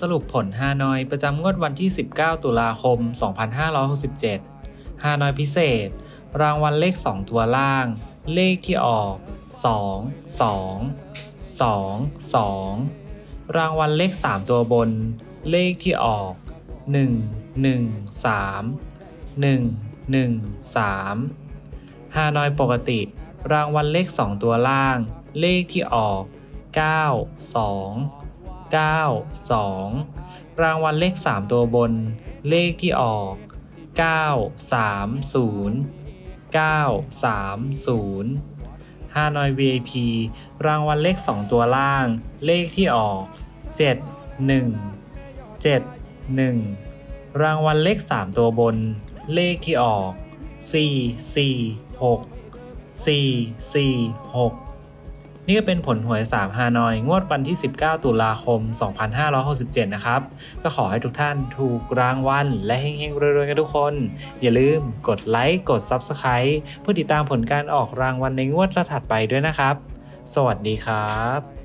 สรุปผลฮานอยประจำงวดวันที่ 19 ตุลาคม 2567 ฮานอยพิเศษ รางวัลเลข 2 ตัวล่าง เลขที่ออก 2 2 2 2 รางวัลเลข 3 ตัวบน เลขที่ออก 1 1 3 1 1 3 ฮานอยปกติ รางวัลเลข 2 ตัวล่าง เลขที่ออก 9 2 9 2 รางวัลเลข 3 ตัวบน เลขที่ออก 9 3 0 9 3 0ฮานอย VIP รางวัลเลข 2 ตัวล่าง เลขที่ออก 7 1 7 1 รางวัลเลข 3 ตัวบน เลขที่ออก 4 4 6 4 4 6 นี่ก็เป็นผลหวย3ฮานอย งวดวันที่ 19 ตุลาคม 2567 นะครับ ก็ขอให้ทุกท่านถูกรางวัลและเฮงๆรวยๆกันทุกคน อย่าลืมกดไลค์กด Subscribe เพื่อติดตามผลการออกรางวัลในงวดถัดไปด้วยนะครับ สวัสดีครับ